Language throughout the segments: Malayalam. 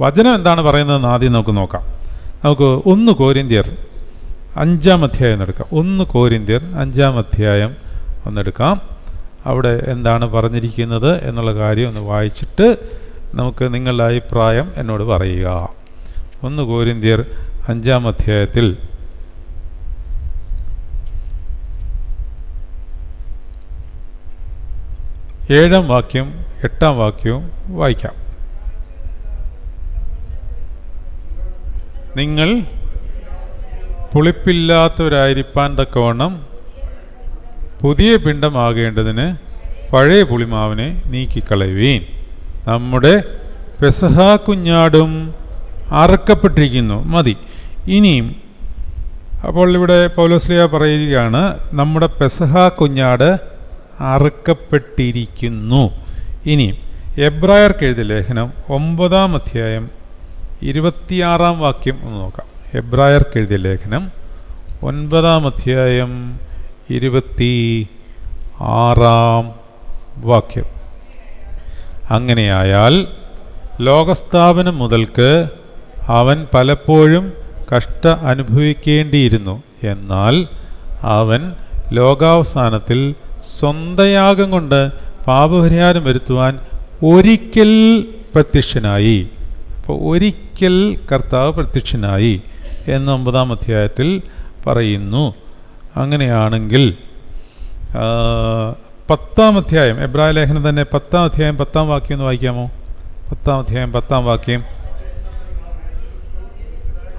വചനം എന്താണ് പറയുന്നതെന്ന് ആദ്യം നമുക്ക് നോക്കാം. നമുക്ക് ഒന്ന് കോരിന്ത്യർ അഞ്ചാം അധ്യായം എടുക്കാം. ഒന്ന് കോരിന്ത്യർ അഞ്ചാം അധ്യായം ഒന്നെടുക്കാം അവിടെ എന്താണ് പറഞ്ഞിരിക്കുന്നത് എന്നുള്ള കാര്യം ഒന്ന് വായിച്ചിട്ട് നമുക്ക് നിങ്ങളുടെ അഭിപ്രായം എന്നോട് പറയുക. ഒന്ന് കോരിന്ത്യർ അഞ്ചാം അധ്യായത്തിൽ ഏഴാം വാക്യം എട്ടാം വാക്യവും വായിക്കാം. നിങ്ങൾ പുളിപ്പില്ലാത്തവരായിരിക്കാൻ തക്കവണ്ണം പുതിയ പിണ്ടമാകേണ്ടതിന് പഴയ പുളിമാവിനെ നീക്കിക്കളയുവീൻ. നമ്മുടെ പെസഹ കുഞ്ഞാടും അറക്കപ്പെട്ടിരിക്കുന്നു. മതി. ഇനിയും അപ്പോൾ ഇവിടെ പൗലോസ്ലിയ പറയുകയാണ് നമ്മുടെ പെസഹ കുഞ്ഞാട് അറുക്കപ്പെട്ടിരിക്കുന്നു. ഇനിയും എബ്രായർക്ക് എഴുതിയ ലേഖനം ഒമ്പതാം അധ്യായം ഇരുപത്തിയാറാം വാക്യം ഒന്ന് നോക്കാം. എബ്രായർക്ക് എഴുതിയ ലേഖനം ഒൻപതാം അധ്യായം ഇരുപത്തി ആറാം വാക്യം. അങ്ങനെയായാൽ ലോകസ്ഥാപനം മുതൽക്ക് അവൻ പലപ്പോഴും കഷ്ട അനുഭവിക്കേണ്ടിയിരുന്നു. എന്നാൽ അവൻ ലോകാവസാനത്തിൽ സ്വന്തയാഗം കൊണ്ട് പാപപരിഹാരം വരുത്തുവാൻ ഒരിക്കൽ പ്രത്യക്ഷനായി. അപ്പോൾ ഒരിക്കൽ കർത്താവ് പ്രത്യക്ഷനായി എന്ന് ഒമ്പതാം അധ്യായത്തിൽ പറയുന്നു. അങ്ങനെയാണെങ്കിൽ പത്താം അധ്യായം എബ്രാഹിം ലേഖനം തന്നെ പത്താം അധ്യായം പത്താം വാക്യം ഒന്ന് വായിക്കാമോ? പത്താം അധ്യായം പത്താം വാക്യം.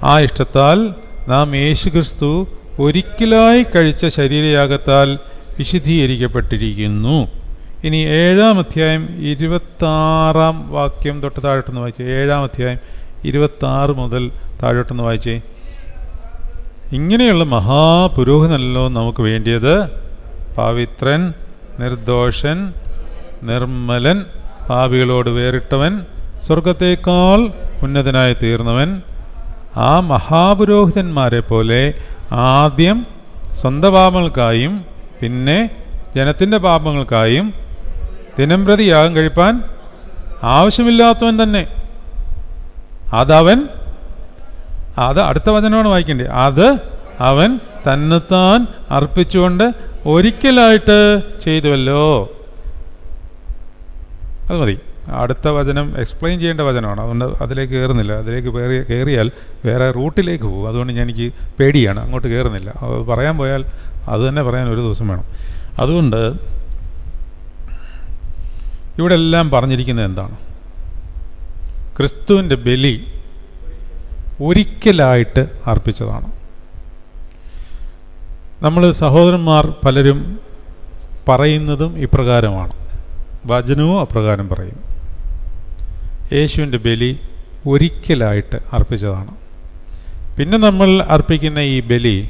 ആ ഇഷ്ടത്താൽ നാം യേശു ക്രിസ്തു ഒരിക്കലായി കഴിച്ച ശരീരയാഗത്താൽ വിശുദ്ധീകരിക്കപ്പെട്ടിരിക്കുന്നു. ഇനി ഏഴാം അധ്യായം ഇരുപത്താറാം വാക്യം തൊട്ട് താഴോട്ടൊന്ന് വായിച്ചേ. ഏഴാം അധ്യായം ഇരുപത്താറ് മുതൽ താഴോട്ടൊന്ന് വായിച്ചേ. ഇങ്ങനെയുള്ള മഹാപുരോഹിതനല്ലോ നമുക്ക് വേണ്ടിയത്. പവിത്രൻ നിർദോഷൻ നിർമ്മലൻ പാപികളോട് വേറിട്ടവൻ സ്വർഗത്തേക്കാൾ ഉന്നതനായി തീർന്നവൻ. ആ മഹാപുരോഹിതന്മാരെ പോലെ ആദ്യം സ്വന്തം പാപങ്ങൾക്കായും പിന്നെ ജനത്തിന്റെ പാപങ്ങൾക്കായും ദിനംപ്രതി യാഗം കഴിപ്പാൻ ആവശ്യമില്ലാത്തവൻ തന്നെ. അതവൻ അത് അടുത്ത വചനമാണ് വായിക്കേണ്ടത്. അത് അവൻ തന്നെത്താൻ അർപ്പിച്ചുകൊണ്ട് ഒരിക്കലായിട്ട് ചെയ്തുവല്ലോ. അത് മതി. അടുത്ത വചനം എക്സ്പ്ലെയിൻ ചെയ്യേണ്ട വചനമാണ്. അതുകൊണ്ട് അതിലേക്ക് കയറുന്നില്ല. അതിലേക്ക് കയറി കയറിയാൽ വേറെ റൂട്ടിലേക്ക് പോകും. അതുകൊണ്ട് ഞാൻ എനിക്ക് പേടിയാണ്. അങ്ങോട്ട് കയറുന്നില്ല. അത് പറയാൻ പോയാൽ അത് തന്നെ പറയാൻ ഒരു ദിവസം വേണം. അതുകൊണ്ട് ഇവിടെ എല്ലാം പറഞ്ഞിരിക്കുന്നത് എന്താണ്? ക്രിസ്തുവിന്റെ ബലി ഒരിക്കലായിട്ട് അർപ്പിച്ചതാണ്. നമ്മൾ സഹോദരന്മാർ പലരും പറയുന്നതും ഇപ്രകാരമാണ്. വചനവും അപ്രകാരം പറയുന്നു യേശുവിന്റെ ബലി ഒരിക്കലായിട്ട് അർപ്പിച്ചതാണ്. പിന്നെ നമ്മൾ അർപ്പിക്കുന്ന ഈ ബലി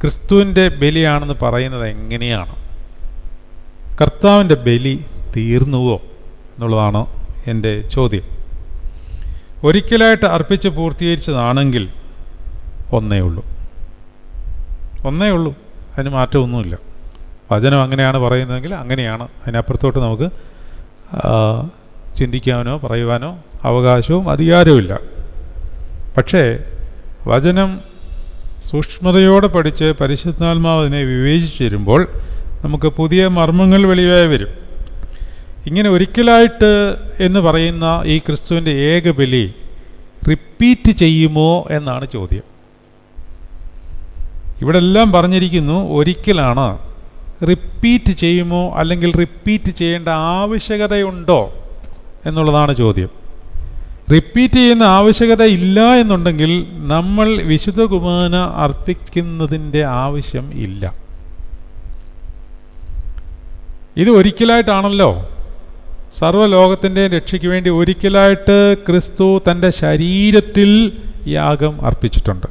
ക്രിസ്തുവിന്റെ ബലിയാണെന്ന് പറയുന്നത് എങ്ങനെയാണ്? കർത്താവിന്റെ ബലി തീർന്നുവോ എന്നുള്ളതാണ് എന്റെ ചോദ്യം. ഒരിക്കലായിട്ട് അർപ്പിച്ച് പൂർത്തീകരിച്ചതാണെങ്കിൽ ഒന്നേ ഉള്ളൂ. ഒന്നേ ഉള്ളൂ. അതിന് മാറ്റമൊന്നുമില്ല. വചനം അങ്ങനെയാണ് പറയുന്നതെങ്കിൽ അങ്ങനെയാണ്. അതിനപ്പുറത്തോട്ട് നമുക്ക് ചിന്തിക്കാനോ പറയുവാനോ അവകാശവും അധികാരവുമില്ല. പക്ഷേ വചനം സൂക്ഷ്മതയോടെ പഠിച്ച് പരിശുദ്ധാത്മാവ് അതിനെ വിവേചിച്ചു തരുമ്പോൾ നമുക്ക് പുതിയ മർമ്മങ്ങൾ വെളിവായി വരും. ഇങ്ങനെ ഒരിക്കലായിട്ട് എന്ന് പറയുന്ന ഈ ക്രിസ്തുവിന്റെ ഏക ബലി റിപ്പീറ്റ് ചെയ്യുമോ എന്നാണ് ചോദ്യം. ഇവിടെ എല്ലാം പറഞ്ഞിരിക്കുന്നു ഒരിക്കലാണ് റിപ്പീറ്റ് ചെയ്യുമോ അല്ലെങ്കിൽ റിപ്പീറ്റ് ചെയ്യേണ്ട ആവശ്യകതയുണ്ടോ എന്നുള്ളതാണ് ചോദ്യം. റിപ്പീറ്റ് ചെയ്യുന്ന ആവശ്യകത ഇല്ല എന്നുണ്ടെങ്കിൽ നമ്മൾ വിശുദ്ധ കുമാന അർപ്പിക്കുന്നതിന്റെ ആവശ്യം ഇല്ല. ഇത് ഒരിക്കലായിട്ടാണല്ലോ സർവലോകത്തിന്റെ രക്ഷയ്ക്ക് വേണ്ടി ഒരിക്കലായിട്ട് ക്രിസ്തു തന്റെ ശരീരത്തിൽ യാഗം അർപ്പിച്ചിട്ടുണ്ട്.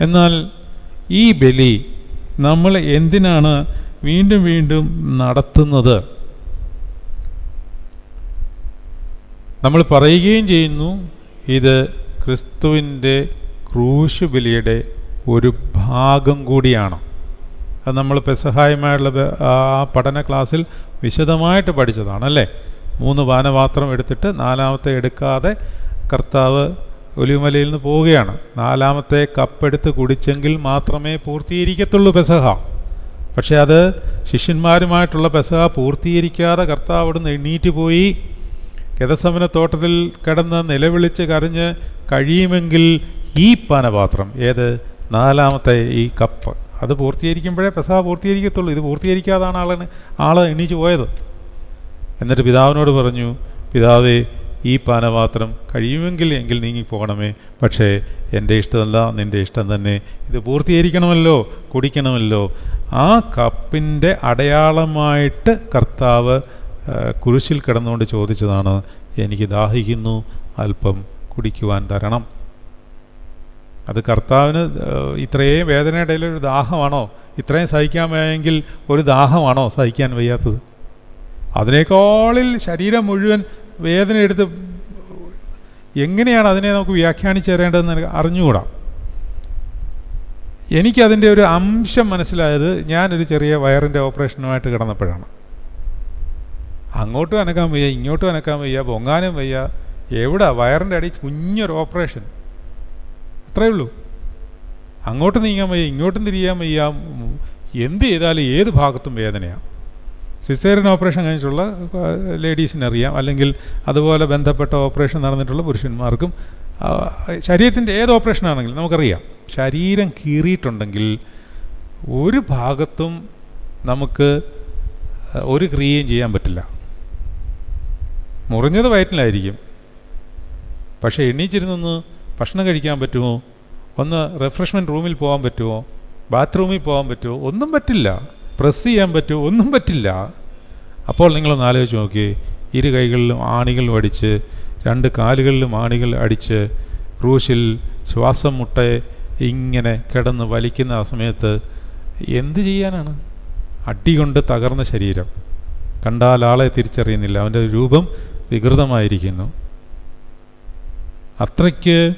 എന്നാൽ ഈ ബലി നമ്മൾ എന്തിനാണ് വീണ്ടും വീണ്ടും നടത്തുന്നത്? നമ്മൾ പറയുകയും ചെയ്യുന്നു ഇത് ക്രിസ്തുവിന്റെ ക്രൂശുബലിയുടെ ഒരു ഭാഗം കൂടിയാണ്. അത് നമ്മൾ പെസഹായുമായുള്ള ആ പഠന ക്ലാസ്സിൽ വിശദമായിട്ട് പഠിച്ചതാണ് അല്ലേ? മൂന്ന് പാനപാത്രം എടുത്തിട്ട് നാലാമത്തെ എടുക്കാതെ കർത്താവ് ഒലിമലയിൽ നിന്ന് പോവുകയാണ്. നാലാമത്തെ കപ്പെടുത്ത് കുടിച്ചെങ്കിൽ മാത്രമേ പൂർത്തീകരിക്കത്തുള്ളൂ പെസഹ. പക്ഷേ അത് ശിഷ്യന്മാരുമായിട്ടുള്ള പെസഹ പൂർത്തീകരിക്കാതെ കർത്താവ് അവിടുന്ന് എണ്ണീറ്റ് പോയി ഗതസമന തോട്ടത്തിൽ കിടന്ന് നിലവിളിച്ച് കരഞ്ഞ് കഴിയുമെങ്കിൽ ഈ പാനപാത്രം ഏത്? നാലാമത്തെ ഈ കപ്പ്. അത് പൂർത്തീകരിക്കുമ്പോഴേ പെസഹ പൂർത്തീകരിക്കത്തുള്ളൂ. ഇത് പൂർത്തീകരിക്കാതാണ് ആളെ ആൾ എണീച്ച് പോയത്. എന്നിട്ട് പിതാവിനോട് പറഞ്ഞു പിതാവേ ഈ പാനപാത്രം കഴിയുമെങ്കിൽ എങ്കിൽ നീങ്ങിപ്പോകണമേ പക്ഷേ എന്റെ ഇഷ്ടമല്ല നിന്റെ ഇഷ്ടം തന്നെ. ഇത് പൂർത്തീകരിക്കണമല്ലോ കുടിക്കണമല്ലോ. ആ കപ്പിന്റെ അടയാളമായിട്ട് കർത്താവ് കുരിശിൽ കിടന്നുകൊണ്ട് ചോദിച്ചതാണ് എനിക്ക് ദാഹിക്കുന്നു അല്പം കുടിക്കുവാൻ തരണം. അത് കർത്താവിന് ഇത്രയും വേദനയുടെ ഒരു ദാഹമാണോ? ഇത്രയും സഹിക്കാൻ വയ്യെങ്കിൽ ഒരു ദാഹമാണോ സഹിക്കാൻ വയ്യാത്തത്? അതിനേക്കാളിൽ ശരീരം മുഴുവൻ വേദന എടുത്ത് എങ്ങനെയാണ് അതിനെ നമുക്ക് വ്യാഖ്യാനിച്ചു തരേണ്ടതെന്ന് അറിഞ്ഞുകൂടാ. എനിക്കതിന്റെ ഒരു അംശം മനസ്സിലായത് ഞാനൊരു ചെറിയ വയറിന്റെ ഓപ്പറേഷനുമായിട്ട് കിടന്നപ്പോഴാണ്. അങ്ങോട്ടും അനക്കാൻ വയ്യ ഇങ്ങോട്ടും അനക്കാൻ വയ്യ പൊങ്ങാനും വയ്യ. എവിടെ? വയറിന്റെ അടി കുഞ്ഞൊരു ഓപ്പറേഷൻ. അത്രയേ ഉള്ളൂ. അങ്ങോട്ട് നീങ്ങാൻ വയ്യ ഇങ്ങോട്ടും തിരിയാൻ വയ്യ എന്ത് ചെയ്താലും ഏത് ഭാഗത്തും വേദനയാണ് സിസേറിയൻ ഓപ്പറേഷൻ കഴിഞ്ഞിട്ടുള്ള ലേഡീസിന് അറിയാം. അല്ലെങ്കിൽ അതുപോലെ ബന്ധപ്പെട്ട ഓപ്പറേഷൻ നടന്നിട്ടുള്ള പുരുഷന്മാർക്കും ശരീരത്തിന്റെ ഏത് ഓപ്പറേഷൻ ആണെങ്കിലും നമുക്കറിയാം. ശരീരം കീറിയിട്ടുണ്ടെങ്കിൽ ഒരു ഭാഗത്തും നമുക്ക് ഒരു ക്രിയയും ചെയ്യാൻ പറ്റില്ല. മുറിഞ്ഞത് വയറ്റിലായിരിക്കും. പക്ഷേ എണ്ണീച്ചിരുന്നൊന്ന് ഭക്ഷണം കഴിക്കാൻ പറ്റുമോ? ഒന്ന് റിഫ്രഷ്മെന്റ് റൂമിൽ പോകാൻ പറ്റുമോ? ബാത്റൂമിൽ പോകാൻ പറ്റുമോ? ഒന്നും പറ്റില്ല. പ്രസ് ചെയ്യാൻ പറ്റുമോ? ഒന്നും പറ്റില്ല. അപ്പോൾ നിങ്ങളൊന്ന് ആലോചിച്ച് നോക്കി ഇരു കൈകളിലും ആണികൾ അടിച്ച് രണ്ട് കാലുകളിലും ആണികൾ അടിച്ച് ക്രൂശിൽ ശ്വാസം മുട്ട ഇങ്ങനെ കിടന്ന് വലിക്കുന്ന ആ സമയത്ത് എന്ത് ചെയ്യാനാണ്? അടി കൊണ്ട് തകർന്ന ശരീരം. കണ്ടാൽ ആളെ തിരിച്ചറിയുന്നില്ല. അവന്റെ രൂപം വികൃതമായിരിക്കുന്നു. അത്രയ്ക്ക്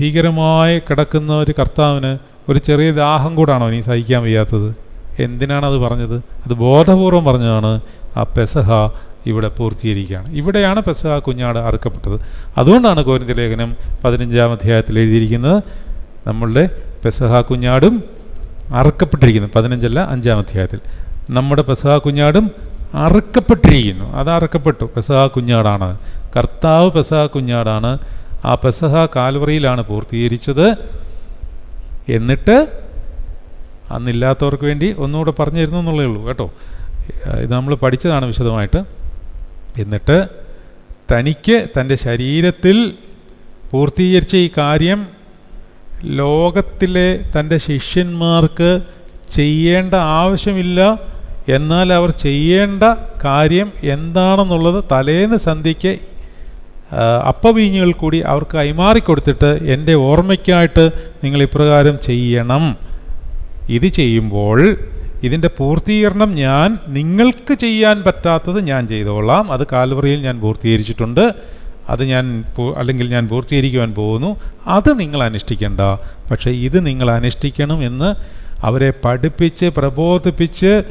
ഭീകരമായി കിടക്കുന്ന ഒരു കർത്താവിന് ഒരു ചെറിയ ദാഹം കൂടാണോ ഇനി സഹിക്കാൻ വയ്യാത്തത്? അത് പറഞ്ഞത്? അത് ബോധപൂർവം പറഞ്ഞതാണ് ആ പെസഹ ഇവിടെ പൂർത്തീകരിക്കുകയാണ്. ഇവിടെയാണ് പെസഹ കുഞ്ഞാട് അറുക്കപ്പെട്ടത്. അതുകൊണ്ടാണ് കോരിന്ത ലേഖനം പതിനഞ്ചാം അധ്യായത്തിൽ എഴുതിയിരിക്കുന്നത് നമ്മളുടെ പെസഹ കുഞ്ഞാടും അറുക്കപ്പെട്ടിരിക്കുന്നു. പതിനഞ്ചല്ല അഞ്ചാം അധ്യായത്തിൽ. നമ്മുടെ പെസഹ കുഞ്ഞാടും അറുക്കപ്പെട്ടിരിക്കുന്നു. അത് അറുക്കപ്പെട്ടു. പെസഹ കുഞ്ഞാടാണ്. കർത്താവ് പെസഹ കുഞ്ഞാടാണ്. ആ പെസഹ കാൽവറിയിലാണ് പൂർത്തീകരിച്ചത്. എന്നിട്ട് അന്നില്ലാത്തവർക്ക് വേണ്ടി ഒന്നുകൂടെ പറഞ്ഞു തരുന്നു എന്നുള്ളേ ഉള്ളൂ കേട്ടോ. ഇത് നമ്മൾ പഠിച്ചതാണ് വിശദമായിട്ട്. എന്നിട്ട് തനിക്ക് തന്റെ ശരീരത്തിൽ പൂർത്തീകരിച്ച ഈ കാര്യം ലോകത്തിലെ തന്റെ ശിഷ്യന്മാർക്ക് ചെയ്യേണ്ട ആവശ്യമില്ല. എന്നാൽ അവർ ചെയ്യേണ്ട കാര്യം എന്താണെന്നുള്ളത് തലേന്ന് സന്ധ്യയ്ക്ക് അപ്പവീഞ്ഞുകൾ കൂടി അവർക്ക് കൈമാറിക്കൊടുത്തിട്ട് എന്റെ ഓർമ്മയ്ക്കായിട്ട് നിങ്ങൾ ഇപ്രകാരം ചെയ്യണം. ഇത് ചെയ്യുമ്പോൾ ഇതിന്റെ പൂർത്തീകരണം ഞാൻ നിങ്ങൾക്ക് ചെയ്യാൻ പറ്റാത്തത് ഞാൻ ചെയ്തോളാം. അത് കാൽവറിയിൽ ഞാൻ പൂർത്തീകരിച്ചിട്ടുണ്ട്. അത് ഞാൻ അല്ലെങ്കിൽ ഞാൻ പൂർത്തീകരിക്കുവാൻ പോകുന്നു. അത് നിങ്ങൾ അനുഷ്ഠിക്കേണ്ട. പക്ഷേ ഇത് നിങ്ങൾ അനുഷ്ഠിക്കണം എന്ന് അവരെ പഠിപ്പിച്ച് പ്രബോധിപ്പിച്ച്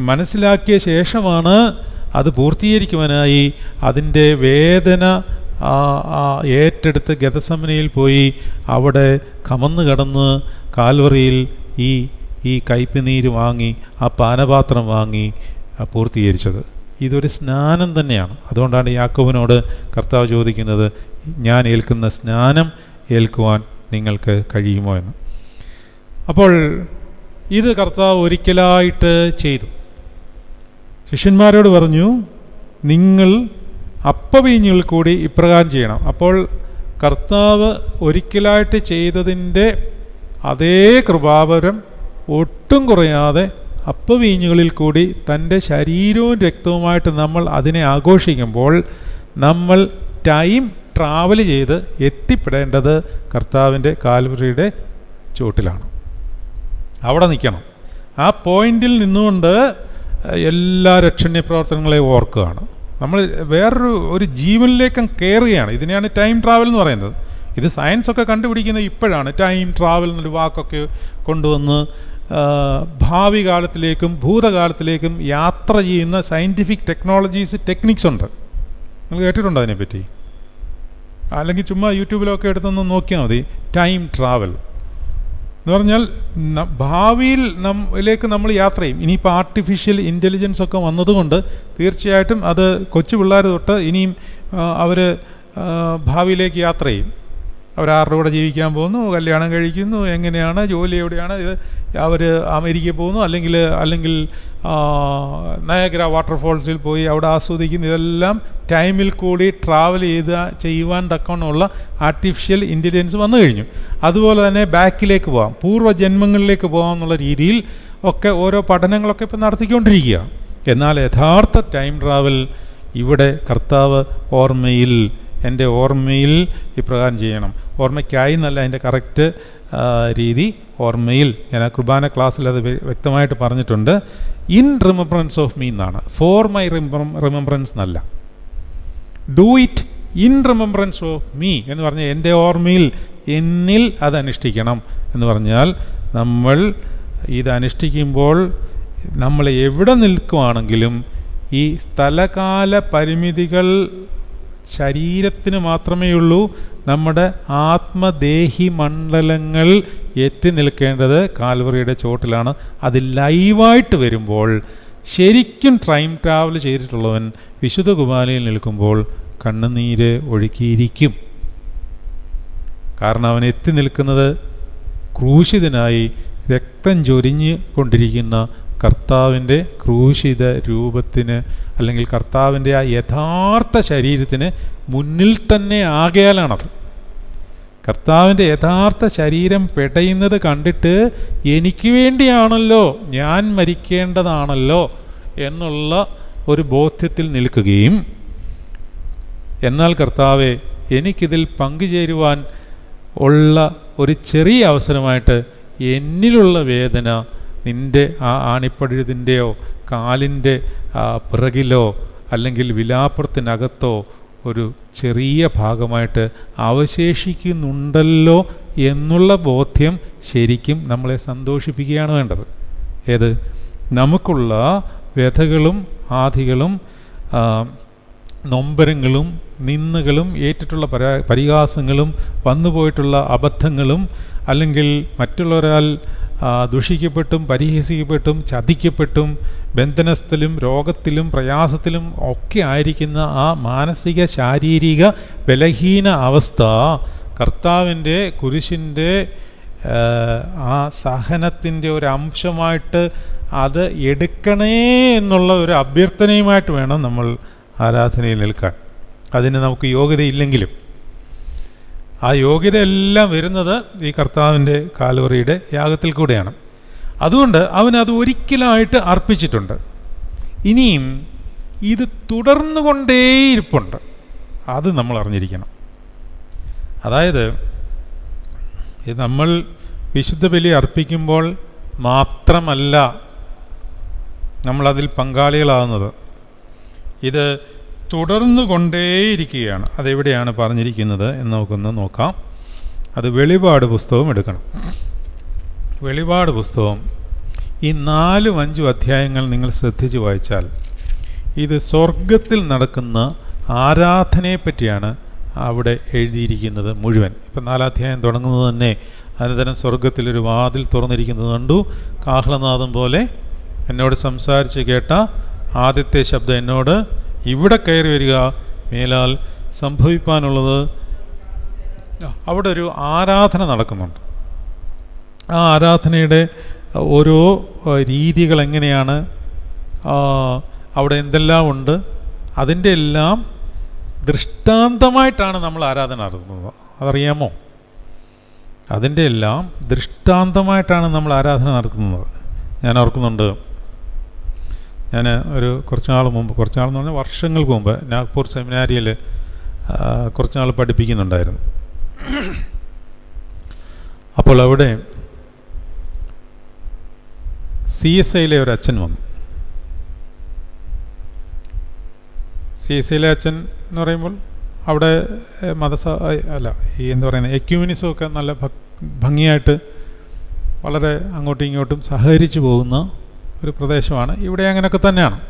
മനസ്സിലാക്കിയ ശേഷമാണ് അത് പൂർത്തീകരിക്കുവാനായി അതിന്റെ വേദന ഏറ്റെടുത്ത് ഗതസമനയിൽ പോയി അവിടെ കമന്ന് കടന്ന് കാൽവറിയിൽ ഈ ഈ കയ്പ് വാങ്ങി ആ പാനപാത്രം വാങ്ങി പൂർത്തീകരിച്ചത്. ഇതൊരു സ്നാനം തന്നെയാണ്. അതുകൊണ്ടാണ് യാക്കോബിനോട് കർത്താവ് ചോദിക്കുന്നത് ഞാൻ ഏൽക്കുന്ന സ്നാനം ഏൽക്കുവാൻ നിങ്ങൾക്ക് കഴിയുമോ? എന്ന്. അപ്പോൾ ഇത് കർത്താവ് ഒരിക്കലായിട്ട് ചെയ്തു. ശിഷ്യന്മാരോട് പറഞ്ഞു നിങ്ങൾ അപ്പവീഞ്ഞുകൾ കൂടി ഇപ്രകാരം ചെയ്യണം. അപ്പോൾ കർത്താവ് ഒരിക്കലായിട്ട് ചെയ്തതിന്റെ അതേ കൃപാപരം ഒട്ടും കുറയാതെ അപ്പവീഞ്ഞുകളിൽ കൂടി തന്റെ ശരീരവും രക്തവുമായിട്ട് നമ്മൾ അതിനെ ആഘോഷിക്കുമ്പോൾ നമ്മൾ ടൈം ട്രാവൽ ചെയ്ത് എത്തിപ്പെടേണ്ടത് കർത്താവിന്റെ കാൽവറിയുടെ ചുവട്ടിലാണ്. അവിടെ നിൽക്കണം. ആ പോയിന്റിൽ നിന്നുകൊണ്ട് എല്ലാ രക്ഷണ്യ പ്രവർത്തനങ്ങളെയും ഓർക്കുകയാണ്. നമ്മൾ വേറൊരു ഒരു ജീവനിലേക്കും കയറുകയാണ്. ഇതിനെയാണ് ടൈം ട്രാവൽ എന്ന് പറയുന്നത്. ഇത് സയൻസ് ഒക്കെ കണ്ടുപിടിക്കുന്നത് ഇപ്പോഴാണ് ടൈം ട്രാവൽ എന്നൊരു വാക്കൊക്കെ കൊണ്ടുവന്ന് ഭാവി കാലത്തിലേക്കും ഭൂതകാലത്തിലേക്കും യാത്ര ചെയ്യുന്ന സയന്റിഫിക് ടെക്നോളജീസ് ടെക്നിക്സ് ഉണ്ട്. നിങ്ങൾ കേട്ടിട്ടുണ്ടോ അതിനെപ്പറ്റി? അല്ലെങ്കിൽ ചുമ്മാ യൂട്യൂബിലൊക്കെ എടുത്തൊന്ന് നോക്കിയാൽ മതി. ടൈം ട്രാവൽ എന്ന് പറഞ്ഞാൽ ഭാവിയിൽ നമ്മിലേക്ക് നമ്മൾ യാത്ര ചെയ്യും. ഇനിയിപ്പോൾ ആർട്ടിഫിഷ്യൽ ഇന്റലിജൻസ് ഒക്കെ വന്നതുകൊണ്ട് തീർച്ചയായിട്ടും അത് കൊച്ചു പിള്ളേർ തൊട്ട് ഇനിയും അവർ ഭാവിയിലേക്ക് യാത്ര ചെയ്യും. അവരാരുടെ കൂടെ ജീവിക്കാൻ പോകുന്നു കല്യാണം കഴിക്കുന്നു എങ്ങനെയാണ് ജോലി എവിടെയാണ് ഇത് അവർ അമേരിക്കയിൽ പോകുന്നു അല്ലെങ്കിൽ അല്ലെങ്കിൽ നയഗ്ര വാട്ടർഫോൾസിൽ പോയി അവിടെ ആസ്വദിക്കുന്നു. ഇതെല്ലാം ടൈമിൽ കൂടി ട്രാവൽ ചെയ്ത് ചെയ്യുവാൻ തക്കവണ്ണമുള്ള ആർട്ടിഫിഷ്യൽ ഇന്റലിജൻസ് വന്നു കഴിഞ്ഞു. അതുപോലെ തന്നെ ബാക്കിലേക്ക് പോകാം പൂർവജന്മങ്ങളിലേക്ക് പോകാം എന്നുള്ള രീതിയിൽ ഒക്കെ ഓരോ പഠനങ്ങളൊക്കെ ഇപ്പം നടത്തിക്കൊണ്ടിരിക്കുക. എന്നാൽ യഥാർത്ഥ ടൈം ട്രാവൽ ഇവിടെ കർത്താവ് ഓർമ്മയിൽ എന്റെ ഓർമ്മയിൽ ഇപ്രകാരം ചെയ്യണം. ഓർമ്മയ്ക്കായി എന്നല്ല അതിന്റെ കറക്റ്റ് രീതി ഓർമ്മയിൽ. ഞാൻ ആ കുർബാന ക്ലാസ്സിൽ അത് വ്യക്തമായിട്ട് പറഞ്ഞിട്ടുണ്ട്. ഇൻ റിമംബറൻസ് ഓഫ് മീ എന്നാണ്. ഫോർ മൈ റിമംബറൻസ് എന്നല്ല. Do it in remembrance of me എന്ന് പറഞ്ഞാൽ എന്റെ ഓർമ്മയിൽ എന്നിൽ അത് അനുഷ്ഠിക്കണം എന്ന് പറഞ്ഞാൽ നമ്മൾ ഇത് അനുഷ്ഠിക്കുമ്പോൾ നമ്മൾ എവിടെ നിൽക്കുവാണെങ്കിലും ഈ സ്ഥലകാല പരിമിതികൾ ശരീരത്തിന് മാത്രമേ ഉള്ളൂ നമ്മുടെ ആത്മദേഹി മണ്ഡലങ്ങൾ എത്തി നിൽക്കേണ്ടത് കാൽവറിയുടെ ചോട്ടിലാണ്. അത് ലൈവായിട്ട് വരുമ്പോൾ ശരിക്കും ടൈം ട്രാവൽ ചെയ്തിട്ടുള്ളവൻ വിശുദ്ധ കുമാലയിൽ നിൽക്കുമ്പോൾ കണ്ണുനീര് ഒഴുക്കിയിരിക്കും കാരണം അവൻ എത്തി നിൽക്കുന്നത് ക്രൂശിതനായി രക്തം ചൊരിഞ്ഞ് കൊണ്ടിരിക്കുന്ന കർത്താവിന്റെ ക്രൂശിത രൂപത്തിന് അല്ലെങ്കിൽ കർത്താവിന്റെ ആ യഥാർത്ഥ ശരീരത്തിന് മുന്നിൽ തന്നെ ആകയാലാണത്. കർത്താവിന്റെ യഥാർത്ഥ ശരീരം പെടയുന്നത് കണ്ടിട്ട് എനിക്ക് വേണ്ടിയാണല്ലോ ഞാൻ മരിക്കേണ്ടതാണല്ലോ എന്നുള്ള ഒരു ബോധ്യത്തിൽ നിൽക്കുകയും എന്നാൽ കർത്താവെ എനിക്കിതിൽ പങ്കുചേരുവാൻ ഉള്ള ഒരു ചെറിയ അവസരമായിട്ട് എന്നിലുള്ള വേദന നിന്റെ ആ ആണിപ്പഴുതിന്റെയോ കാലിന്റെ പിറകിലോ അല്ലെങ്കിൽ വിലാപ്പുറത്തിനകത്തോ ഒരു ചെറിയ ഭാഗമായിട്ട് അവശേഷിക്കുന്നുണ്ടല്ലോ എന്നുള്ള ബോധ്യം ശരിക്കും നമ്മളെ സന്തോഷിപ്പിക്കുകയാണ് വേണ്ടത്. ഏത്? നമുക്കുള്ള വ്യഥകളും ആധികളും നൊമ്പരങ്ങളും നിന്നുകളും ഏറ്റിട്ടുള്ള പരാ പരിഹാസങ്ങളും വന്നുപോയിട്ടുള്ള അബദ്ധങ്ങളും അല്ലെങ്കിൽ മറ്റുള്ളവരാൽ ദുഷിക്കപ്പെട്ടും പരിഹസിക്കപ്പെട്ടും ചതിക്കപ്പെട്ടും ബന്ധനസ്ഥലും രോഗത്തിലും പ്രയാസത്തിലും ഒക്കെ ആയിരിക്കുന്ന ആ മാനസിക ശാരീരിക ബലഹീന അവസ്ഥ കർത്താവിന്റെ കുരിശിന്റെ ആ, ആ സഹനത്തിന്റെ ഒരു അംശമായിട്ട് അത് എടുക്കണേ എന്നുള്ള ഒരു അഭ്യർത്ഥനയുമായിട്ട് വേണം നമ്മൾ ആരാധനയിൽ നിൽക്കാൻ. അതിന് നമുക്ക് യോഗ്യതയില്ലെങ്കിലും ആ യോഗ്യത എല്ലാം വരുന്നത് ഈ കർത്താവിന്റെ കാലുവറിയുടെ യാഗത്തിൽ കൂടെയാണ്. അതുകൊണ്ട് അവൻ അത് ഒരിക്കലായിട്ട് അർപ്പിച്ചിട്ടുണ്ട്. ഇനിയും ഇത് തുടർന്നു കൊണ്ടേയിരിപ്പുണ്ട് അത് നമ്മൾ അറിഞ്ഞിരിക്കണം. അതായത് നമ്മൾ വിശുദ്ധ ബലി അർപ്പിക്കുമ്പോൾ മാത്രമല്ല നമ്മളതിൽ പങ്കാളികളാകുന്നത്. ഇത് തുടർന്നു കൊണ്ടേയിരിക്കുകയാണ് അതെവിടെയാണ് പറഞ്ഞിരിക്കുന്നത് എന്ന് നമുക്കൊന്ന് നോക്കാം. അത് വെളിപാട് പുസ്തകം എടുക്കണം. വെളിപാട് പുസ്തകം. ഈ നാലും അഞ്ചും അധ്യായങ്ങൾ നിങ്ങൾ ശ്രദ്ധിച്ച് വായിച്ചാൽ ഇത് സ്വർഗത്തിൽ നടക്കുന്ന ആരാധനയെ പറ്റിയാണ് അവിടെ എഴുതിയിരിക്കുന്നത് മുഴുവൻ. ഇപ്പം നാലാധ്യായം തുടങ്ങുന്നത് തന്നെ അനന്തരം സ്വർഗത്തിലൊരു വാതിൽ തുറന്നിരിക്കുന്നത് കണ്ടു. കാഹളനാദം പോലെ എന്നോട് സംസാരിച്ച് കേട്ട ആദ്യത്തെ ശബ്ദം എന്നോട് ഇവിടെ കയറി വരിക മേലാൽ സംഭവിക്കാനുള്ളത് അവിടെ ഒരു ആരാധന നടക്കുന്നുണ്ട്. ആ ആരാധനയുടെ ഓരോ രീതികൾ എങ്ങനെയാണ്? അവിടെ എന്തെല്ലാം ഉണ്ട്? അതിന്റെ എല്ലാം ദൃഷ്ടാന്തമായിട്ടാണ് നമ്മൾ ആരാധന നടത്തുന്നത്. അതറിയാമോ? അതിന്റെ എല്ലാം ദൃഷ്ടാന്തമായിട്ടാണ് നമ്മൾ ആരാധന നടത്തുന്നത്. ഞാൻ ഓർക്കുന്നുണ്ട് ഞാൻ ഒരു കുറച്ച് നാൾ മുമ്പ് കുറച്ച് നാളെന്ന് പറഞ്ഞാൽ വർഷങ്ങൾക്ക് മുമ്പ് നാഗ്പൂർ സെമിനാരിയിൽ കുറച്ച് നാൾ പഠിപ്പിക്കുന്നുണ്ടായിരുന്നു. അപ്പോൾ അവിടെ സി എസ് ഐയിലെ ഒരു അച്ഛൻ വന്നു. സി എസ് ഐയിലെ അച്ഛൻ എന്ന് പറയുമ്പോൾ അവിടെ മതസ അല്ല ഈ എന്താ പറയുന്നത് എക്യൂമിനിസം ഒക്കെ നല്ല ഭംഗിയായിട്ട് വളരെ അങ്ങോട്ടും ഇങ്ങോട്ടും സഹകരിച്ചു പോകുന്ന ഒരു പ്രദേശമാണ്. ഇവിടെ അങ്ങനെയൊക്കെ തന്നെയാണ്.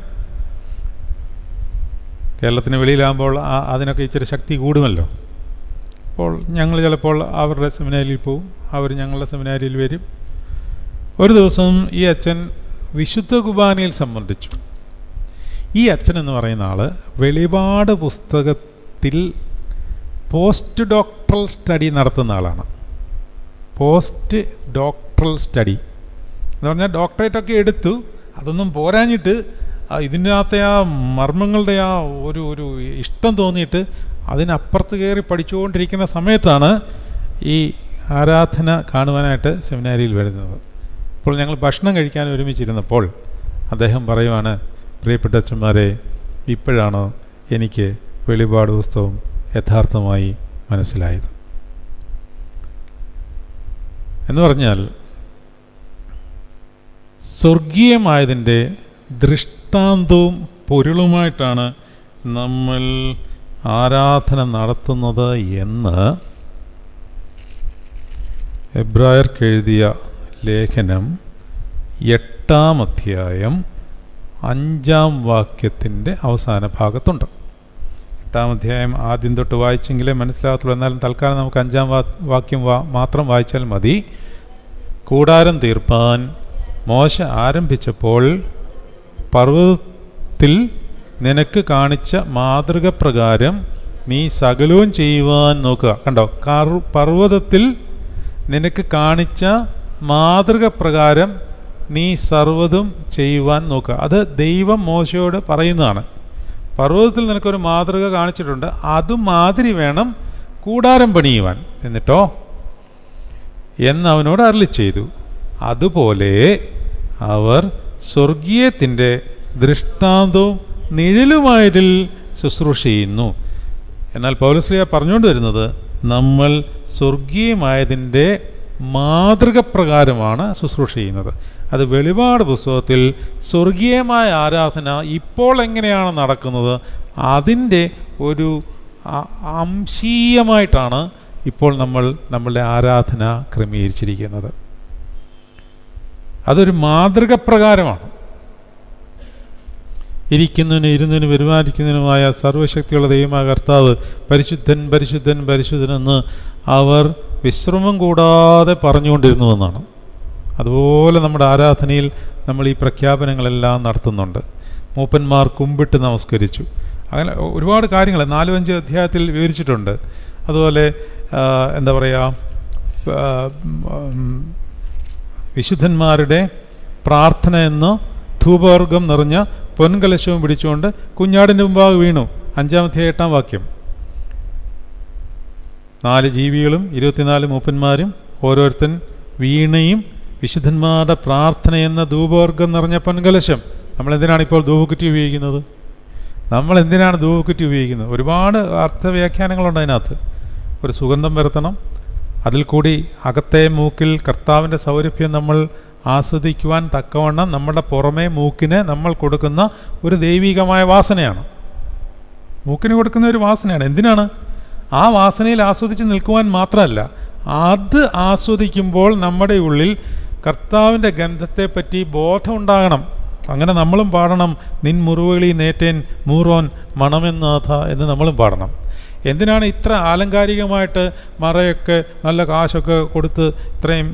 കേരളത്തിന് വെളിയിലാകുമ്പോൾ അതിനൊക്കെ ഇച്ചിരി ശക്തി കൂടുമല്ലോ. അപ്പോൾ ഞങ്ങൾ ചിലപ്പോൾ അവരുടെ സെമിനാരിയിൽ പോവും. അവർ ഞങ്ങളുടെ സെമിനാരിയിൽ വരും. ഒരു ദിവസം ഈ അച്ഛൻ വിശുദ്ധ കുർബാനയിൽ സംബന്ധിച്ചു. ഈ അച്ഛൻ എന്ന് പറയുന്ന ആൾ വെളിപാട് പുസ്തകത്തിൽ പോസ്റ്റ് ഡോക്ടറൽ സ്റ്റഡി നടത്തുന്ന ആളാണ്. Post doctoral study. എന്ന് പറഞ്ഞാൽ ഡോക്ടറേറ്റ് ഒക്കെ എടുത്തു. അതൊന്നും പോരാഞ്ഞിട്ട് ഇതിനകത്തെ ആ മർമ്മങ്ങളുടെ ആ ഒരു ഒരു ഇഷ്ടം തോന്നിയിട്ട് അതിനപ്പുറത്ത് കയറി പഠിച്ചുകൊണ്ടിരിക്കുന്ന സമയത്താണ് ഈ ആരാധന കാണുവാനായിട്ട് സെമിനാരിയിൽ വരുന്നത്. അപ്പോൾ ഞങ്ങൾ ഭക്ഷണം കഴിക്കാൻ ഒരുമിച്ചിരുന്നപ്പോൾ അദ്ദേഹം പറയുവാണ് പ്രിയപ്പെട്ട അച്ഛന്മാരെ ഇപ്പോഴാണ് എനിക്ക് വെളിപാട് പുസ്തകം യഥാർത്ഥമായി മനസ്സിലായത്. എന്ന് പറഞ്ഞാൽ സ്വർഗീയമായതിന്റെ ദൃഷ്ടാന്തവും പൊരുളുമായിട്ടാണ് നമ്മൾ ആരാധന നടത്തുന്നത് എന്ന് എബ്രായർക്ക് എഴുതിയ ലേഖനം എട്ടാം അധ്യായം അഞ്ചാം വാക്യത്തിന്റെ അവസാന ഭാഗത്തുണ്ട്. എട്ടാം അധ്യായം ആദ്യം തൊട്ട് വായിച്ചെങ്കിലേ മനസ്സിലാകത്തുള്ളൂ. എന്നാലും തൽക്കാലം നമുക്ക് അഞ്ചാം വാക്യം മാത്രം വായിച്ചാൽ മതി. കൂടാരം തീർപ്പാൻ മോശ ആരംഭിച്ചപ്പോൾ പർവതത്തിൽ നിനക്ക് കാണിച്ച മാതൃക പ്രകാരം നീ സകലവും ചെയ്യുവാൻ നോക്കുക. കണ്ടോ? പർവതത്തിൽ നിനക്ക് കാണിച്ച മാതൃക പ്രകാരം നീ സർവതും ചെയ്യുവാൻ നോക്കുക. അത് ദൈവം മോശയോട് പറയുന്നതാണ്. പർവതത്തിൽ നിനക്കൊരു മാതൃക കാണിച്ചിട്ടുണ്ട്. അതുമാതിരി വേണം കൂടാരം പണിയുവാൻ. എന്നിട്ടോ? എന്നവനോട് അരളി ചെയ്തു. അതുപോലെ അവർ സ്വർഗീയത്തിന്റെ ദൃഷ്ടാന്തവും നിഴലുമായതിൽ ശുശ്രൂഷ ചെയ്യുന്നു എന്നാൽ പൗലശ്രീയ പറഞ്ഞുകൊണ്ട് വരുന്നത് നമ്മൾ സ്വർഗീയമായതിന്റെ മാതൃകപ്രകാരമാണ് ശുശ്രൂഷ ചെയ്യുന്നത് അത് വെളിപാട് പുസ്തകത്തിൽ സ്വർഗീയമായ ആരാധന ഇപ്പോൾ എങ്ങനെയാണ് നടക്കുന്നത് അതിന്റെ ഒരു അംശീയമായിട്ടാണ് ഇപ്പോൾ നമ്മൾ നമ്മളുടെ ആരാധന ക്രമീകരിച്ചിരിക്കുന്നത്. അതൊരു മാതൃക പ്രകാരമാണ് ഇരിക്കുന്നതിനും ഇരുന്നതിനും വരുമാനിക്കുന്നതിനുമായ സർവശക്തിയുള്ള ദൈവമായ കർത്താവ് പരിശുദ്ധൻ പരിശുദ്ധൻ പരിശുദ്ധനെന്ന് അവർ വിശ്രമം കൂടാതെ പറഞ്ഞുകൊണ്ടിരുന്നുവെന്നാണ് അതുപോലെ നമ്മുടെ ആരാധനയിൽ നമ്മൾ ഈ പ്രഖ്യാപനങ്ങളെല്ലാം നടത്തുന്നുണ്ട്. മൂപ്പന്മാർ കുമ്പിട്ട് നമസ്കരിച്ചു. അങ്ങനെ ഒരുപാട് കാര്യങ്ങൾ നാലും അഞ്ച് അധ്യായത്തിൽ വിവരിച്ചിട്ടുണ്ട്. അതുപോലെ എന്താ പറയുക വിശുദ്ധന്മാരുടെ പ്രാർത്ഥന എന്ന് ധൂപവർഗം നിറഞ്ഞ പൊൻകലശവും പിടിച്ചുകൊണ്ട് കുഞ്ഞാടിന്റെ മുമ്പാകെ വീണു. അഞ്ചാമത്തെ എട്ടാം വാക്യം. നാല് ജീവികളും ഇരുപത്തിനാല് മൂപ്പന്മാരും ഓരോരുത്തൻ വീണയും വിശുദ്ധന്മാരുടെ പ്രാർത്ഥന എന്ന ധൂപവർഗം നിറഞ്ഞ പൊൻകലശം. നമ്മൾ എന്തിനാണ് ഇപ്പോൾ ധൂപക്കുറ്റി ഉപയോഗിക്കുന്നത്? നമ്മൾ എന്തിനാണ് ധൂപക്കുറ്റി ഉപയോഗിക്കുന്നത്? ഒരുപാട് അർത്ഥവ്യാഖ്യാനങ്ങളുണ്ട് അതിനകത്ത്. ഒരു സുഗന്ധം വരുത്തണം അതിൽ കൂടി അകത്തെ മൂക്കിൽ കർത്താവിന്റെ സൗരഭ്യം നമ്മൾ ആസ്വദിക്കുവാൻ തക്കവണ്ണം നമ്മുടെ പുറമേ മൂക്കിന് നമ്മൾ കൊടുക്കുന്ന ഒരു ദൈവികമായ വാസനയാണ്. മൂക്കിന് കൊടുക്കുന്ന ഒരു വാസനയാണ്. എന്തിനാണ്? ആ വാസനയിൽ ആസ്വദിച്ച് നിൽക്കുവാൻ മാത്രമല്ല അത് ആസ്വദിക്കുമ്പോൾ നമ്മുടെ ഉള്ളിൽ കർത്താവിന്റെ ഗന്ധത്തെപ്പറ്റി ബോധമുണ്ടാകണം. അങ്ങനെ നമ്മളും പാടണം നിൻ മുറിവുകളി നേറ്റേൻ മൂറോൻ മണമെന്നാഥ എന്ന് നമ്മളും പാടണം. എന്തിനാണ് ഇത്ര ആലങ്കാരികമായിട്ട് മറയൊക്കെ നല്ല കാശൊക്കെ കൊടുത്ത് ഇത്രയും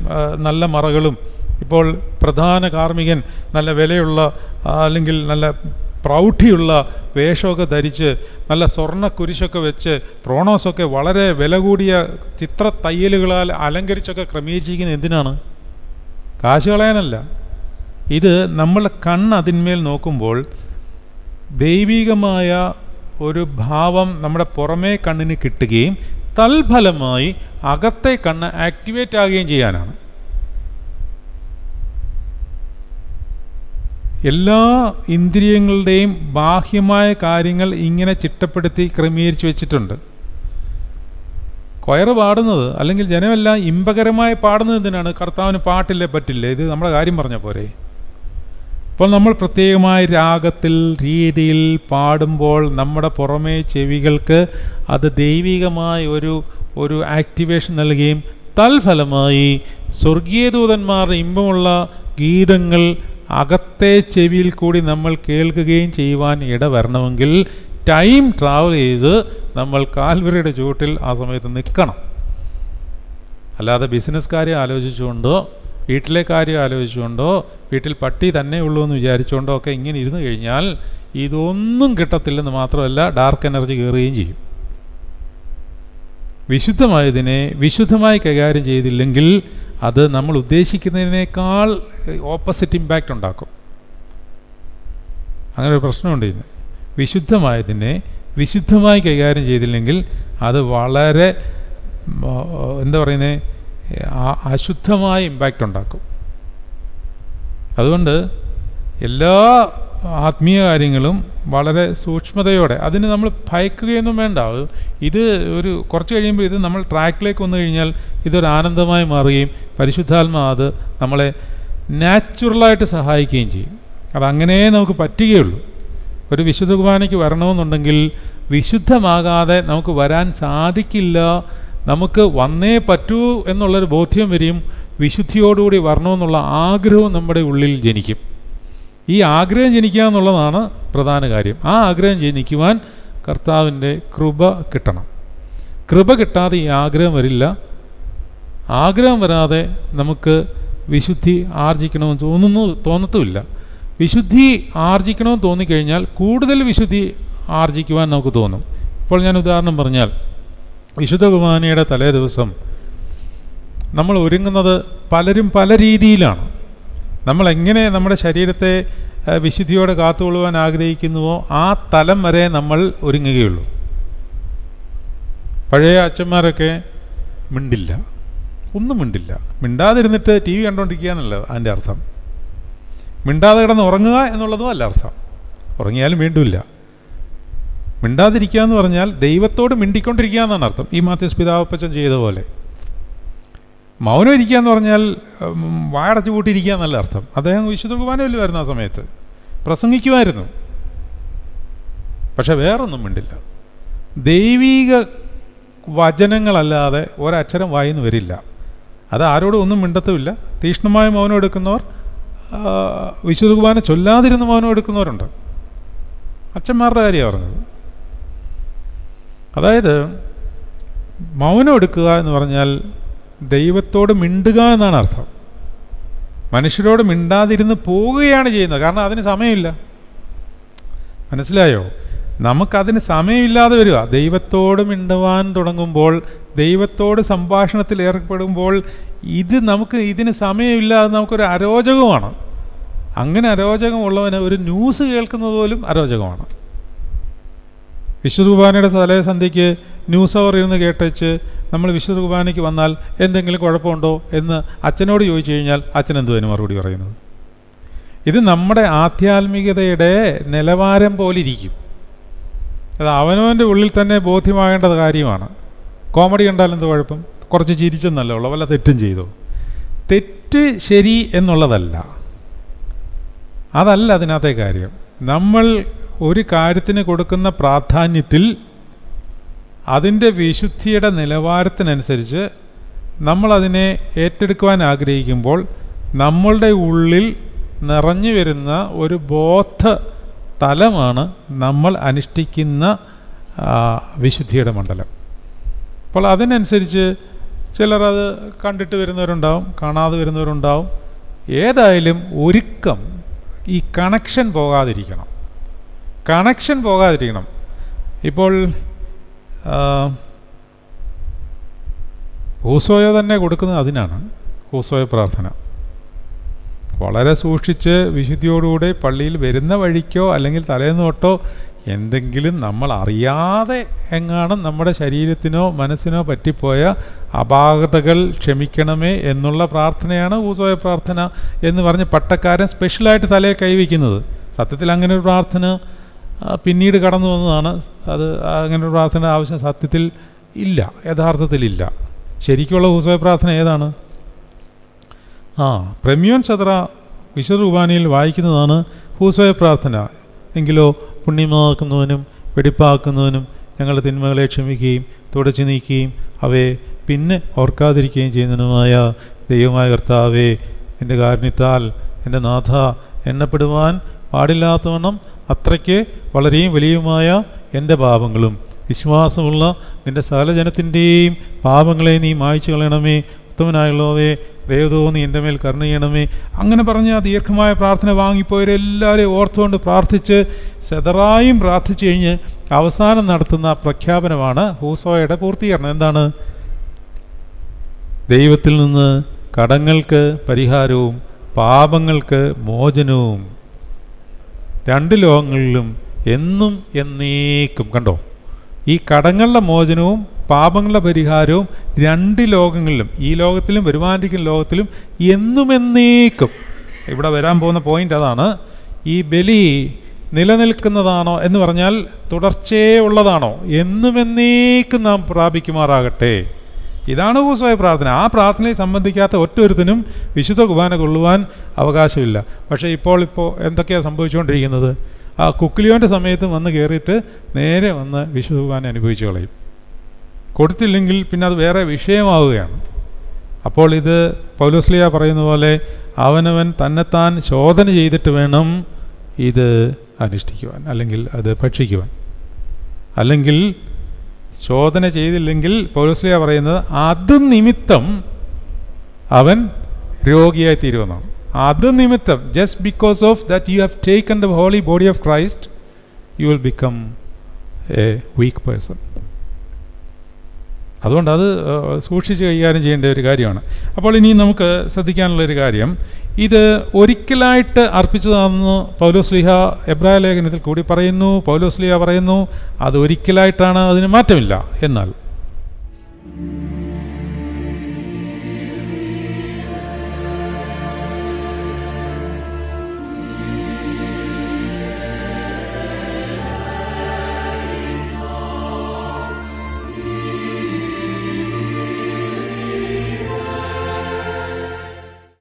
നല്ല മറകളും? ഇപ്പോൾ പ്രധാന കാർമ്മികൻ നല്ല വിലയുള്ള അല്ലെങ്കിൽ നല്ല പ്രൗഢിയുള്ള വേഷമൊക്കെ ധരിച്ച് നല്ല സ്വർണ കുരിശൊക്കെ വെച്ച് ത്രോണോസൊക്കെ വളരെ വില കൂടിയ ചിത്ര തയ്യലുകളാൽ അലങ്കരിച്ചൊക്കെ ക്രമീകരിച്ചിരിക്കുന്നത് എന്തിനാണ്? കാശ് കളയാനല്ല. ഇത് നമ്മളെ കണ്ണ് അതിന്മേൽ നോക്കുമ്പോൾ ദൈവികമായ ഒരു ഭാവം നമ്മുടെ പുറമേ കണ്ണിന് കിട്ടുകയും തൽഫലമായി അകത്തെ കണ്ണ് ആക്ടിവേറ്റ് ആകുകയും ചെയ്യാനാണ്. എല്ലാ ഇന്ദ്രിയങ്ങളുടെയും ബാഹ്യമായ കാര്യങ്ങൾ ഇങ്ങനെ ചിട്ടപ്പെടുത്തി ക്രമീകരിച്ച് വെച്ചിട്ടുണ്ട്. കൊയറ് പാടുന്നത് അല്ലെങ്കിൽ ജനമെല്ലാം ഇമ്പകരമായി പാടുന്നത് എന്തിനാണ്? കർത്താവിന് പാട്ടില്ലേ പറ്റില്ലേ? ഇത് നമ്മുടെ കാര്യം പറഞ്ഞ പോരെ. അപ്പോൾ നമ്മൾ പ്രത്യേകമായ രാഗത്തിൽ രീതിയിൽ പാടുമ്പോൾ നമ്മുടെ പുറമേ ചെവികൾക്ക് അത് ദൈവികമായ ഒരു ഒരു ആക്ടിവേഷൻ നൽകുകയും തൽഫലമായി സ്വർഗീയദൂതന്മാരുടെ ഇമ്പമുള്ള ഗീതങ്ങൾ അകത്തെ ചെവിയിൽ കൂടി നമ്മൾ കേൾക്കുകയും ചെയ്യുവാൻ ഇടവരണമെങ്കിൽ ടൈം ട്രാവൽ ചെയ്ത് നമ്മൾ കാൽവരിയുടെ ചുവട്ടിൽ ആ സമയത്ത് നിൽക്കണം. അല്ലാതെ ബിസിനസ് കാര്യം ആലോചിച്ചുകൊണ്ടോ വീട്ടിലെ കാര്യം ആലോചിച്ചുകൊണ്ടോ വീട്ടിൽ പട്ടി തന്നെ ഉള്ളൂ എന്ന് വിചാരിച്ചുകൊണ്ടോ ഒക്കെ ഇങ്ങനെ ഇരുന്ന് കഴിഞ്ഞാൽ ഇതൊന്നും കിട്ടത്തില്ലെന്ന് മാത്രമല്ല ഡാർക്ക് എനർജി കയറുകയും ചെയ്യും. വിശുദ്ധമായതിനെ വിശുദ്ധമായി കൈകാര്യം ചെയ്തില്ലെങ്കിൽ അത് നമ്മൾ ഉദ്ദേശിക്കുന്നതിനേക്കാൾ ഓപ്പോസിറ്റ് ഇമ്പാക്റ്റ് ഉണ്ടാക്കും. അങ്ങനെ ഒരു പ്രശ്നമുണ്ട് ഇന്ന് വിശുദ്ധമായതിനെ വിശുദ്ധമായി കൈകാര്യം ചെയ്തില്ലെങ്കിൽ അത് വളരെ എന്താ പറയുന്നത് അശുദ്ധമായ ഇമ്പാക്റ്റ് ഉണ്ടാക്കും. അതുകൊണ്ട് എല്ലാ ആത്മീയ കാര്യങ്ങളും വളരെ സൂക്ഷ്മതയോടെ അതിന് നമ്മൾ ഭയക്കുകയൊന്നും വേണ്ട. ഇത് ഒരു കുറച്ച് കഴിയുമ്പോൾ ഇത് നമ്മൾ ട്രാക്കിലേക്ക് വന്നു കഴിഞ്ഞാൽ ഇതൊരു ആനന്ദമായി മാറുകയും പരിശുദ്ധാത്മാ അത് നമ്മളെ നാച്ചുറലായിട്ട് സഹായിക്കുകയും ചെയ്യും. അതങ്ങനെ നമുക്ക് പറ്റുകയുള്ളൂ. ഒരു വിശുദ്ധ കുർബാനയ്ക്ക് വരണമെന്നുണ്ടെങ്കിൽ വിശുദ്ധമാകാതെ നമുക്ക് വരാൻ സാധിക്കില്ല നമുക്ക് വന്നേ പറ്റൂ എന്നുള്ളൊരു ബോധ്യം വരെയും വിശുദ്ധിയോടുകൂടി വരണമെന്നുള്ള ആഗ്രഹവും നമ്മുടെ ഉള്ളിൽ ജനിക്കും. ഈ ആഗ്രഹം ജനിക്കുക എന്നുള്ളതാണ് പ്രധാന കാര്യം. ആ ആഗ്രഹം ജനിക്കുവാൻ കർത്താവിന്റെ കൃപ കിട്ടണം. കൃപ കിട്ടാതെ ഈ ആഗ്രഹം വരില്ല. ആഗ്രഹം വരാതെ നമുക്ക് വിശുദ്ധി ആർജിക്കണമെന്ന് തോന്നുന്നു തോന്നത്തുമില്ല. വിശുദ്ധി ആർജിക്കണമെന്ന് തോന്നിക്കഴിഞ്ഞാൽ കൂടുതൽ വിശുദ്ധി ആർജിക്കുവാൻ നമുക്ക് തോന്നും. ഇപ്പോൾ ഞാൻ ഉദാഹരണം പറഞ്ഞാൽ വിശുദ്ധ കുർബാനയുടെ തലേ ദിവസം നമ്മൾ ഒരുങ്ങുന്നത് പലരും പല രീതിയിലാണ്. നമ്മളെങ്ങനെ നമ്മുടെ ശരീരത്തെ വിശുദ്ധിയോടെ കാത്തുകൊള്ളുവാൻ ആഗ്രഹിക്കുന്നുവോ ആ തലം വരെ നമ്മൾ ഒരുങ്ങുകയുള്ളൂ. പഴയ അച്ഛന്മാരൊക്കെ മിണ്ടില്ല. ഒന്നും മിണ്ടില്ല. മിണ്ടാതിരുന്നിട്ട് ടി വി കണ്ടുകൊണ്ടിരിക്കുക എന്നല്ല അതിന്റെ അർത്ഥം. മിണ്ടാതെ കിടന്ന് ഉറങ്ങുക എന്നുള്ളതും അല്ല അർത്ഥം. ഉറങ്ങിയാലും വീണ്ടുമില്ല. മിണ്ടാതിരിക്കുക എന്ന് പറഞ്ഞാൽ ദൈവത്തോട് മിണ്ടിക്കൊണ്ടിരിക്കുക എന്നാണ് അർത്ഥം. ഈ മാത്യസ് പിതാവപ്പച്ചൻ ചെയ്ത പോലെ. മൗനം ഇരിക്കുക എന്ന് പറഞ്ഞാൽ വായടച്ചു കൂട്ടിയിരിക്കുക എന്നല്ല അർത്ഥം. അദ്ദേഹം വിശുദ്ധ കുർബാനയിലുമായിരുന്നു ആ സമയത്ത്. പ്രസംഗിക്കുമായിരുന്നു. പക്ഷെ വേറൊന്നും മിണ്ടില്ല. ദൈവീക വചനങ്ങളല്ലാതെ ഒരക്ഷരം വായിന്ന് വരില്ല. അത് ആരോടും ഒന്നും മിണ്ടത്തുമില്ല. തീക്ഷ്ണമായ മൗനം എടുക്കുന്നവർ വിശുദ്ധ കുർബാന ചൊല്ലാതിരുന്ന മൗനം എടുക്കുന്നവരുണ്ട്. അച്ഛന്മാരുടെ കാര്യമാണ് പറഞ്ഞത്. അതായത് മൗനം എടുക്കുക എന്ന് പറഞ്ഞാൽ ദൈവത്തോട് മിണ്ടുക എന്നാണ് അർത്ഥം. മനുഷ്യരോട് മിണ്ടാതിരുന്ന് പോവുകയാണ് ചെയ്യുന്നത്. കാരണം അതിന് സമയമില്ല. മനസ്സിലായോ? നമുക്കതിന് സമയമില്ലാതെ വരിക. ദൈവത്തോട് മിണ്ടുവാൻ തുടങ്ങുമ്പോൾ ദൈവത്തോട് സംഭാഷണത്തിൽ ഏർപ്പെടുമ്പോൾ ഇത് നമുക്ക് ഇതിന് സമയമില്ല അത് നമുക്കൊരു അരോചകമാണ് അങ്ങനെ അരോചകമുള്ളവന് ഒരു ന്യൂസ് കേൾക്കുന്നത് പോലും അരോചകമാണ്. വിശുദ്ധ കുർബാനയുടെ തലേ സന്ധ്യയ്ക്ക് ന്യൂസ് അവർ ഇരുന്ന് കേട്ടേച്ച് നമ്മൾ വിശുദ്ധ കുർബാനയ്ക്ക് വന്നാൽ എന്തെങ്കിലും കുഴപ്പമുണ്ടോ എന്ന് അച്ഛനോട് ചോദിച്ചു കഴിഞ്ഞാൽ അച്ഛൻ എന്തുവതിന് മറുപടി പറയുന്നത്? ഇത് നമ്മുടെ ആധ്യാത്മികതയുടെ നിലവാരം പോലിരിക്കും. അത് അവനവന്റെ ഉള്ളിൽ തന്നെ ബോധ്യമാകേണ്ട കാര്യമാണ്. കോമഡി കണ്ടാൽ എന്ത് കുഴപ്പം? കുറച്ച് ചിരിച്ചെന്നല്ല ഉള്ളു വല്ല തെറ്റും ചെയ്തോ? തെറ്റ് ശരി എന്നുള്ളതല്ല. അതല്ല അതിനകത്തെ കാര്യം. നമ്മൾ ഒരു കാര്യത്തിന് കൊടുക്കുന്ന പ്രാധാന്യത്തിൽ അതിന്റെ വിശുദ്ധിയുടെ നിലവാരത്തിനനുസരിച്ച് നമ്മളതിനെ ഏറ്റെടുക്കുവാൻ ആഗ്രഹിക്കുമ്പോൾ നമ്മളുടെ ഉള്ളിൽ നിറഞ്ഞു വരുന്ന ഒരു ബോധ തലമാണ് നമ്മൾ അനുഷ്ഠിക്കുന്ന വിശുദ്ധിയുടെ മണ്ഡലം. അപ്പോൾ അതിനനുസരിച്ച് ചിലർ അത് കണ്ടിട്ട് വരുന്നവരുണ്ടാവും കാണാതെ വരുന്നവരുണ്ടാവും. ഏതായാലും ഒരുക്കം ഈ കണക്ഷൻ പോകാതിരിക്കണം. കണക്ഷൻ പോകാതിരിക്കണം. ഇപ്പോൾ ഹൂസോയോ തന്നെ കൊടുക്കുന്നത് അതിനാണ്. ഹൂസോയ പ്രാർത്ഥന. വളരെ സൂക്ഷിച്ച് വിശുദ്ധിയോടുകൂടെ പള്ളിയിൽ വരുന്ന വഴിക്കോ അല്ലെങ്കിൽ തലേന്ന് തൊട്ടോ എന്തെങ്കിലും നമ്മൾ അറിയാതെ എങ്ങാനും നമ്മുടെ ശരീരത്തിനോ മനസ്സിനോ പറ്റിപ്പോയ അപാകതകൾ ക്ഷമിക്കണമേ എന്നുള്ള പ്രാർത്ഥനയാണ് ഊസോയ പ്രാർത്ഥന എന്ന് പറഞ്ഞ് പട്ടക്കാരൻ സ്പെഷ്യലായിട്ട് തലയെ കൈവയ്ക്കുന്നത്. സത്യത്തിൽ അങ്ങനെ ഒരു പ്രാർത്ഥന പിന്നീട് കടന്നു വന്നതാണ്. അത് അങ്ങനെ ഒരു പ്രാർത്ഥന ആവശ്യം സത്യത്തിൽ ഇല്ല യഥാർത്ഥത്തിലില്ല ശരിക്കുള്ള ഊസോയ പ്രാർത്ഥന ഏതാണ്? ആ പ്രമ്യോൻ ചത്ര വിശുദ്ധ വായിക്കുന്നതാണ് ഹൂസോയ പ്രാർത്ഥന. എങ്കിലോ പുണ്യമാക്കുന്നവനും വെടിപ്പാക്കുന്നവനും ഞങ്ങളുടെ തിന്മകളെ ക്ഷമിക്കുകയും തുടച്ചു നീക്കുകയും അവയെ പിന്നെ ഓർക്കാതിരിക്കുകയും ചെയ്യുന്നതിനുമായ ദൈവമായ കർത്താവേ എന്റെ കാരുണ്യത്താൽ എന്റെ നാഥ എണ്ണപ്പെടുവാൻ പാടില്ലാത്തവണ്ണം അത്രയ്ക്ക് വളരെയും വലിയുമായ എന്റെ പാപങ്ങളും വിശ്വാസമുള്ള നിന്റെ സകലജനത്തിന്റെയും പാപങ്ങളെ നീ മായ്ച്ചു കളയണമേ. ഉത്തമനായുള്ളവേ ദൈവതോ നീ എന്റെ മേൽ കരുണ ചെയ്യണമേ. അങ്ങനെ ആ ദീർഘമായ പ്രാർത്ഥന വാങ്ങിപ്പോയവരെല്ലാവരെയും ഓർത്തുകൊണ്ട് പ്രാർത്ഥിച്ച് സെതറായും പ്രാർത്ഥിച്ചു കഴിഞ്ഞ് അവസാനം നടത്തുന്ന പ്രഖ്യാപനമാണ് ഹൂസോയുടെ പൂർത്തീകരണം. എന്താണ്? ദൈവത്തിൽ നിന്ന് കടങ്ങൾക്ക് പരിഹാരവും പാപങ്ങൾക്ക് മോചനവും. രണ്ട് ലോകങ്ങളിലും എന്നും എന്നേക്കും. കണ്ടോ? ഈ കടങ്ങളുടെ മോചനവും പാപങ്ങളുടെ പരിഹാരവും രണ്ട് ലോകങ്ങളിലും ഈ ലോകത്തിലും വരുമാനിക്കുന്ന ലോകത്തിലും എന്നും എന്നേക്കും. ഇവിടെ വരാൻ പോകുന്ന പോയിന്റ് അതാണ് ഈ ബലി നിലനിൽക്കുന്നതാണോ എന്ന് പറഞ്ഞാൽ തുടർച്ചയുള്ളതാണോ എന്നും എന്നേക്കും നാം പ്രാപിക്കുമാറാകട്ടെ. ഇതാണ് ഹൂസോയ പ്രാർത്ഥന. ആ പ്രാർത്ഥനയെ സംബന്ധിക്കാത്ത ഒറ്റൊരുത്തിനും വിശുദ്ധ കുർബാന കൊള്ളുവാൻ അവകാശമില്ല. പക്ഷേ ഇപ്പോൾ ഇപ്പോൾ എന്തൊക്കെയാണ് സംഭവിച്ചുകൊണ്ടിരിക്കുന്നത്? ആ കുക്കിലിയോന്റെ സമയത്ത് വന്ന് കയറിയിട്ട് നേരെ വന്ന് വിശുദ്ധ കുർബാന അനുഭവിച്ചു കളയും. കൊടുത്തില്ലെങ്കിൽ പിന്നെ അത് വേറെ വിഷയമാവുകയാണ്. അപ്പോൾ ഇത് പൗലോസ്ലിയ പറയുന്ന പോലെ അവനവൻ തന്നെത്താൻ ശോധന ചെയ്തിട്ട് വേണം ഇത് അനുഷ്ഠിക്കുവാൻ അല്ലെങ്കിൽ അത് ഭക്ഷിക്കുവാൻ. അല്ലെങ്കിൽ ശോധന ചെയ്തില്ലെങ്കിൽ പൗലോസ്ലിയ പറയുന്നത് അത് നിമിത്തം അവൻ രോഗിയായി തീരുമെന്നാണ് അത് നിമിത്തം just because of that you have taken the holy body of Christ you will become a weak person അതുകൊണ്ട് അത് സൂക്ഷിച്ച് കൈകാര്യം ചെയ്യേണ്ട ഒരു കാര്യമാണ്. അപ്പോൾ ഇനി നമുക്ക് ശ്രദ്ധിക്കാനുള്ള ഒരു കാര്യം ഇത് ഒരിക്കലായിട്ട് അർപ്പിച്ചതാണെന്ന് പൗലോസ്ലിഹ എബ്രായ ലേഖനത്തിൽ കൂടി പറയുന്നു. പൗലോസ്ലിഹ പറയുന്നു അത് ഒരിക്കലായിട്ടാണ് അതിന് മാറ്റമില്ല. എന്നാൽ